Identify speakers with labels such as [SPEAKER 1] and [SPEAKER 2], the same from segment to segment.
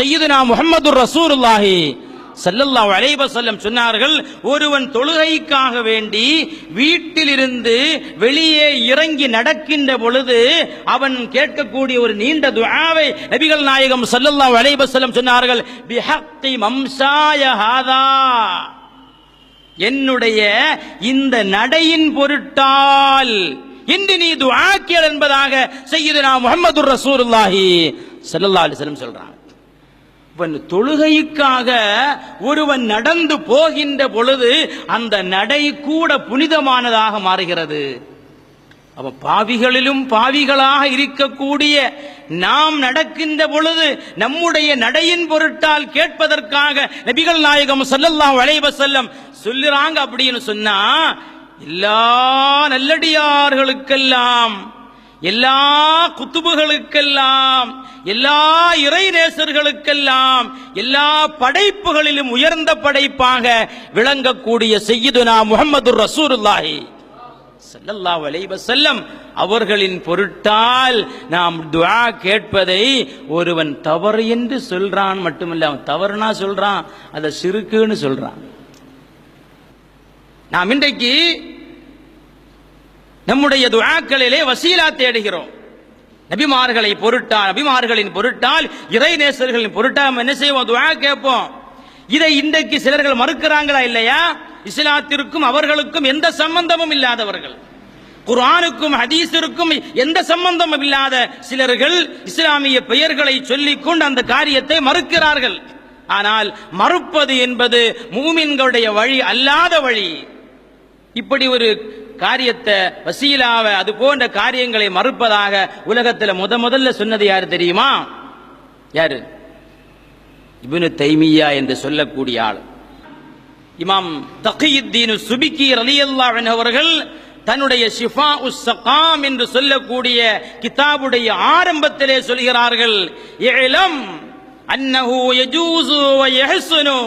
[SPEAKER 1] செய்யுதுனா முகமது ரசூருல்லாஹி ஸல்லல்லாஹு அலைஹி வஸல்லம் சொன்னார்கள் ஒருவன் தொழுகைக்காக வேண்டி வீட்டிலிருந்து வெளியே இறங்கி நடக்கின்ற பொழுது அவன் கேட்கக்கூடிய ஒரு நீண்ட துஆவை நபிகள் நாயகம் ஸல்லல்லாஹு அலைஹி வஸல்லம் சொன்னார்கள் பிஹக்கி மம்சாய ஹாதா. என்னுடைய இந்த நடையின் பொருட்டால் இன்று நீ துவாக்கியல் என்பதாக என்பதாக சையதுனா முஹம்மது ரசூலுல்லாஹி ஸல்லல்லாஹு செல்லல்லா வஸல்லம் சொல்றாங்க. இவன் தொழுகைக்காக ஒருவன் நடந்து போகின்ற பொழுது அந்த நடை கூட புனிதமானதாக மாறுகிறது. அவன் பாவிகளிலும் பாவிகளாக இருக்கக்கூடிய நாம் நடக்கின்ற பொழுது நம்முடைய நடையின் பொருட்டால் கேட்பதற்காக நபிகள் நாயகம் ஸல்லல்லாஹு வளைவ செல்லம் சொல்லுறாங்க அப்படின்னு சொன்னா எல்லா நல்லடியார்களுக்கெல்லாம் எல்லா குத்துபுகளுக்கெல்லாம் எல்லா இறை நேசர்களுக்கெல்லாம் எல்லா படைப்புகளிலும் உயர்ந்த படைப்பாக விளங்கக்கூடிய செய்யுதுனா முகமது ரசூருல்லாஹி ஸல்லல்லாஹு வலைவ செல்லம் அவர்களின் பொருட்டால் நாம் துவா கேட்பதை ஒருவன் தவறு என்று சொல்றான் மட்டுமில்ல அவன் தவறுனா சொல்றான் அதை சிறுக்குன்னு சொல்றான். நாம் இன்றைக்கு நம்முடைய துவாக்களிலே வசீலா தேடுகிறோம். நபிமார்களை பொருட்டால் நபிமார்களின் பொருட்டால் இறை நேசர்களின் பொருட்டால் என்ன செய்வோம்? துவா கேட்போம். இதை இன்றைக்கு சிலர்கள் மறுக்கிறாங்களா இல்லையா? இஸ்லாத்திற்கும் அவர்களுக்கும் எந்த சம்பந்தமும் இல்லாதவர்கள். குர்ஆனுக்கும் ஹதீஸிற்கும் எந்த சம்பந்தமும் இல்லாத சிலர்கள் இஸ்லாமிய பெயர்களை சொல்லிக் கொண்டு அந்த காரியத்தை மறுக்கிறார்கள். ஆனால் மறுப்பது என்பது மூமின்களுடைய வழி அல்லாத வழி. இப்படி ஒரு காரியத்தை வசீலாவ அது போன்ற காரியங்களை மறுப்பதாக உலகத்தில் முத முதல்ல சொன்னது யாரு தெரியுமா? யாரு? இபுனு தைமியா என்று சொல்லக்கூடிய ஆள். இமாம் தகியுத்தீன் சுபிக்கி ரலியல்லா அவர்கள் தன்னுடைய ஷிஃபா உஸ் சகாம் என்று சொல்லக்கூடிய கிதாபுடைய ஆரம்பத்திலே சொல்கிறார்கள் இளம் அன்னஹு யஜூசு வ யஹ்சுனு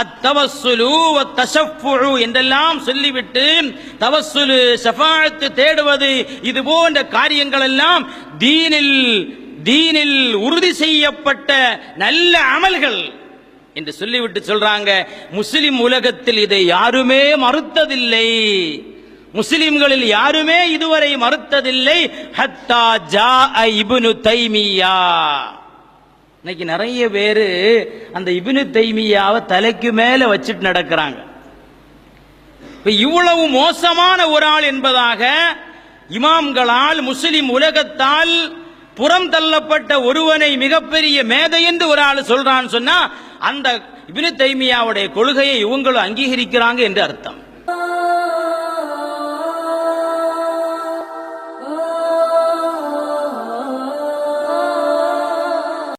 [SPEAKER 1] அத்தவசுலு வ என்றெல்லாம் சொல்லிவிட்டு தவஸ்ஸுலு சஃபாழ்த்து தேடுவது இது போன்ற காரியங்கள் எல்லாம் தீனில் தீனில் உறுதி செய்யப்பட்ட நல்ல அமல்கள் என்று சொல்லிவிட்டு சொல்றாங்க. முஸ்லிம் உலகத்தில் இதை யாருமே மறுத்ததில்லை. முஸ்லிம்களில் யாருமே இதுவரை மறுத்ததில்லை. ஹத்தா ஜா இபுனு தைமியா. இன்னைக்கு நிறைய பேர் அந்த இபினு தைமியாவை தலைக்கு மேலே வச்சுட்டு நடக்கிறாங்க. இப்போ இவ்வளவு மோசமான ஒரு ஆள் என்பதாக இமாம்களால் முஸ்லிம் உலகத்தால் புறம் தள்ளப்பட்ட ஒருவனை மிகப்பெரிய மேதை என்று ஒரு ஆள் சொல்றான்னு சொன்னா அந்த இபினு தைமியாவுடைய கொள்கையை இவங்களும் அங்கீகரிக்கிறாங்க என்று அர்த்தம்.